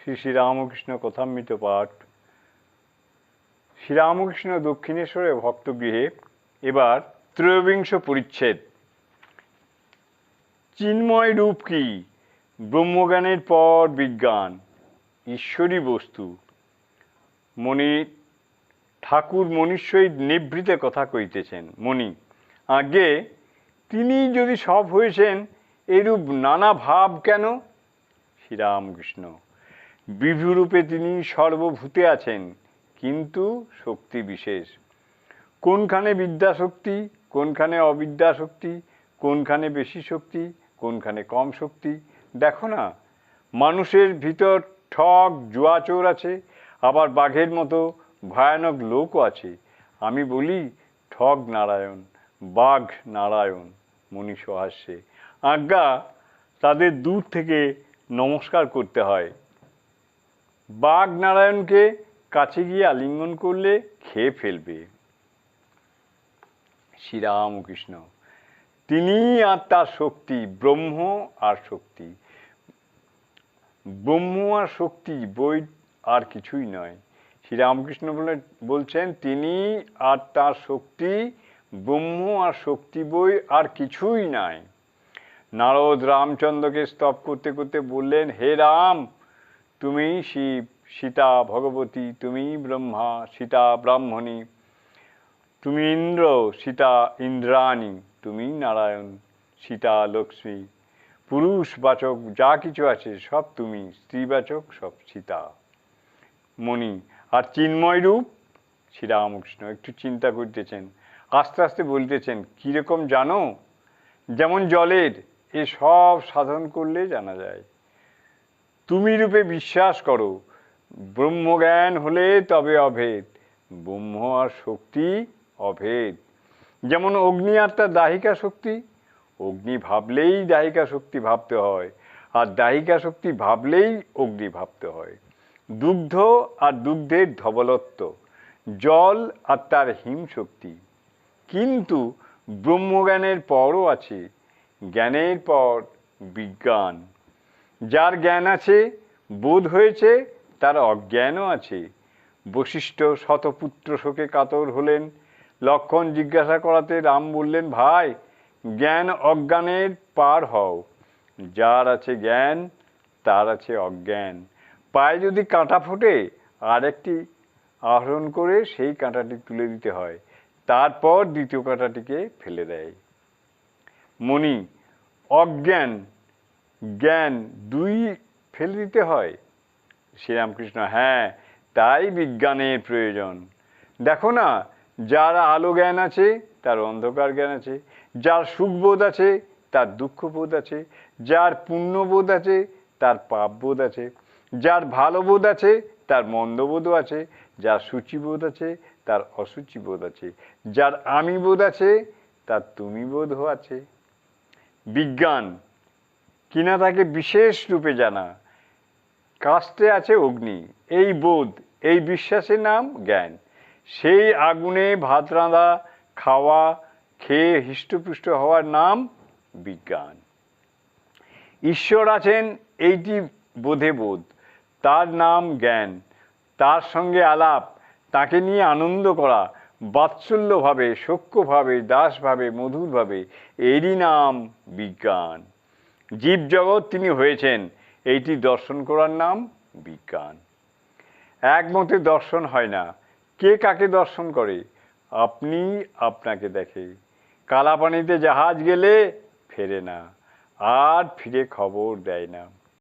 শ্রী শ্রীরামকৃষ্ণ কথামৃত পাঠ। শ্রীরামকৃষ্ণ দক্ষিণেশ্বরে ভক্তগৃহে এবার ত্রয়োবিংশ পরিচ্ছেদ। চিন্ময় রূপ কি? ব্রহ্মজ্ঞানের পর বিজ্ঞান, ঈশ্বরী বস্তু। মণি, ঠাকুর মনির সহিত নিভৃতে কথা কইতেছেন। মণি আগে তিনি যদি সব হয়েছেন এরূপ নানা ভাব কেন? শ্রীরামকৃষ্ণ বিভুরূপে তিনি সর্বভূতে আছেন, কিন্তু শক্তি বিশেষ। কোনখানে বিদ্যা শক্তি কোনখানে অবিদ্যা শক্তি কোনখানে বেশি শক্তি, কোনখানে কম শক্তি? দেখো না, মানুষের ভিতর ঠক জুয়াচোর আছে, আবার বাঘের মতো ভয়ানক লোকও আছে। আমি বলি, ঠগ নারায়ণ, বাঘ নারায়ণ মনীষ হাস্যে আজ্ঞা, তাদের দূর থেকে নমস্কার করতে হয়। বাঘ নারায়ণকে কাছে গিয়ে আলিঙ্গন করলে খেয়ে ফেলবে। শ্রীরামকৃষ্ণ, তিনি আর তার শক্তি, ব্রহ্ম আর শক্তি। ব্রহ্ম আর শক্তি বই আর কিছুই নয়। শ্রীরামকৃষ্ণ বলে, বলছেন, তিনি আর তার শক্তি, ব্রহ্ম আর শক্তি বই আর কিছুই নাই। নারদ রামচন্দ্রকে স্তব করতে করতে বললেন, হে রাম তুমি শিব সীতা ভগবতী, তুমি ব্রহ্মা, সীতা ব্রাহ্মণী, তুমি ইন্দ্র, সীতা ইন্দ্রাণী, তুমি নারায়ণ, সীতা লক্ষ্মী, পুরুষ, বাচক, যা কিছু আছে সব তুমি স্ত্রীবাচক সব সীতা, মণি। আর চিন্ময় রূপ, শ্রীরামকৃষ্ণ। একটু চিন্তা করতেছেন, আস্তে আস্তে বলতেছেন, কীরকম জানো? যেমন জলের, এ সব সাধন করলে জানা যায়। তুমি রূপে বিশ্বাস করো। ব্রহ্মজ্ঞান হলে তবে অভেদ, ব্রহ্ম আর শক্তি অভেদ। যেমন অগ্নি আর তার দাহিকা শক্তি, অগ্নি ভাবলেই দাহিকা শক্তি ভাবতে হয়, আর দাহিকা শক্তি ভাবলেই অগ্নি ভাবতে হয়। দুগ্ধ আর দুগ্ধের ধবলত্ব, জল আর তার হিম শক্তি। কিন্তু ব্রহ্মজ্ঞানের পরও আছে, জ্ঞানের পর বিজ্ঞান। যার জ্ঞান আছে, বোধ হয়েছে, তার অজ্ঞানও আছে। বশিষ্ঠ শতপুত্র শোকে কাতর হলেন। লক্ষণ জিজ্ঞাসা করাতে রাম বললেন, ভাই, জ্ঞান অজ্ঞানের পার হও। যার আছে জ্ঞান, তার আছে অজ্ঞান। পায়ে যদি কাঁটা ফোটে আর একটি আহরণ করে সেই কাঁটাটি তুলে দিতে হয়। তারপর দ্বিতীয় কাঁটাটিকে ফেলে দেয়। মণি অজ্ঞান জ্ঞান দুই ফেলে দিতে হয়। শ্রীরামকৃষ্ণ হ্যাঁ তাই বিজ্ঞানের প্রয়োজন। দেখো না, যার আলো জ্ঞান আছে, তার অন্ধকার জ্ঞান আছে, যার সুখবোধ আছে, তার দুঃখবোধ আছে, যার পুণ্যবোধ আছে, তার পাপবোধ আছে, যার ভালো বোধ আছে, তার মন্দবোধও আছে, যার সূচিবোধ আছে, তার অসুচিবোধ আছে, যার আমি বোধ আছে, তার তুমি বোধও আছে। বিজ্ঞান কিনা তাকে বিশেষ রূপে জানা। কাস্তে আছে অগ্নি, এই বোধ, এই বিশ্বাসের নাম জ্ঞান। সেই আগুনে ভাত রাঁধা, খাওয়া, খেয়ে হৃষ্টপুষ্ট হওয়ার নাম বিজ্ঞান। ঈশ্বর আছেন, এইটি বোধে বোধ। তার নাম জ্ঞান। তার সঙ্গে আলাপ, তাকে নিয়ে আনন্দ করা, বাৎসল্যভাবে, সখ্যভাবে, দাসভাবে, মধুরভাবে, এরই নাম বিজ্ঞান। জীবজগৎ তিনি হয়েছেন। এইটি দর্শন করার নাম বিজ্ঞান। একমতে দর্শন হয় না। কে কাকে দর্শন করে? আপনি আপনাকে দেখে। কালাপানিতে জাহাজ গেলে ফেরে না। আর ফিরে খবর দেয় না।